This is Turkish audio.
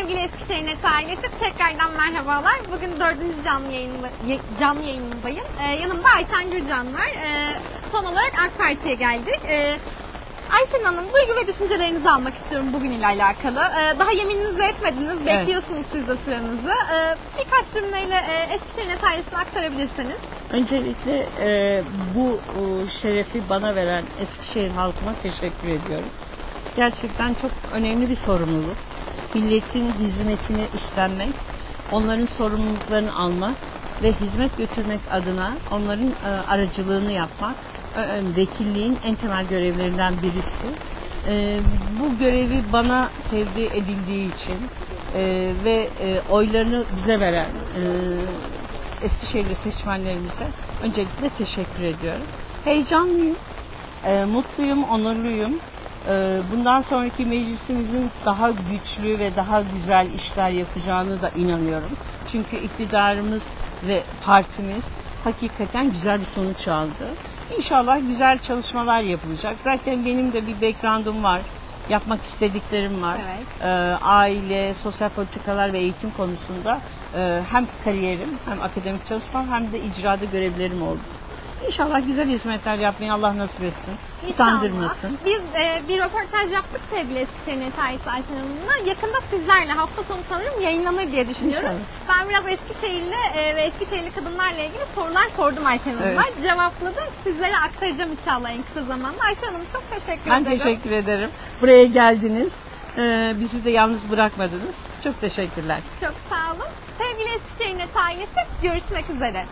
Sevgili Eskişehir Net ailesi tekrardan merhabalar. Bugün dördüncü canlı, yayında, canlı yayınındayım. Ee, yanımda Ayşen Gürcan var. Ee, son olarak AK Parti'ye geldik. Ee, Ayşen Hanım duygu ve düşüncelerinizi almak istiyorum bugün ile alakalı. Ee, daha yemininizi etmediniz. Bekliyorsunuz siz de sıranızı. Ee, birkaç cümleyle e, Eskişehir Net ailesine aktarabilirseniz. Öncelikle e, bu e, şerefi bana veren Eskişehir halkıma teşekkür ediyorum. Gerçekten çok önemli bir sorumluluk. Milletin hizmetini üstlenmek, onların sorumluluklarını almak ve hizmet götürmek adına onların e, aracılığını yapmak e, e, vekilliğin en temel görevlerinden birisi. Bu görevi bana tevdi edildiği için ve oylarını bize veren Eskişehirli seçmenlerimize öncelikle teşekkür ediyorum. Heyecanlıyım, mutluyum, onurluyum. E, bundan sonraki meclisimizin daha güçlü ve daha güzel işler yapacağını da inanıyorum. Çünkü iktidarımız ve partimiz hakikaten güzel bir sonuç aldı. İnşallah güzel çalışmalar yapılacak. Zaten benim de bir background'um var. Yapmak istediklerim var. Evet. E, aile, sosyal politikalar ve eğitim konusunda e, hem kariyerim hem akademik çalışmam hem de icrada görevlerim oldu. İnşallah güzel hizmetler yapmayı Allah nasip etsin. Utandırmasın. Biz e, bir röportaj yaptık sevgili Eskişehir Net ailesi Ayşen Hanım'la. Yakında sizlerle hafta sonu sanırım yayınlanır diye düşünüyorum. İnşallah. Ben biraz Eskişehirli e, ve Eskişehirli kadınlarla ilgili sorular sordum Ayşen Hanım'a. Evet. Cevapladı. Sizlere aktaracağım inşallah en kısa zamanda. Ayşen Hanım çok teşekkür Ben ederim. teşekkür ederim. Buraya geldiniz. E, bizi de yalnız bırakmadınız. Çok teşekkürler. Çok sağ olun. Sevgili Eskişehir Net ailesi görüşmek üzere.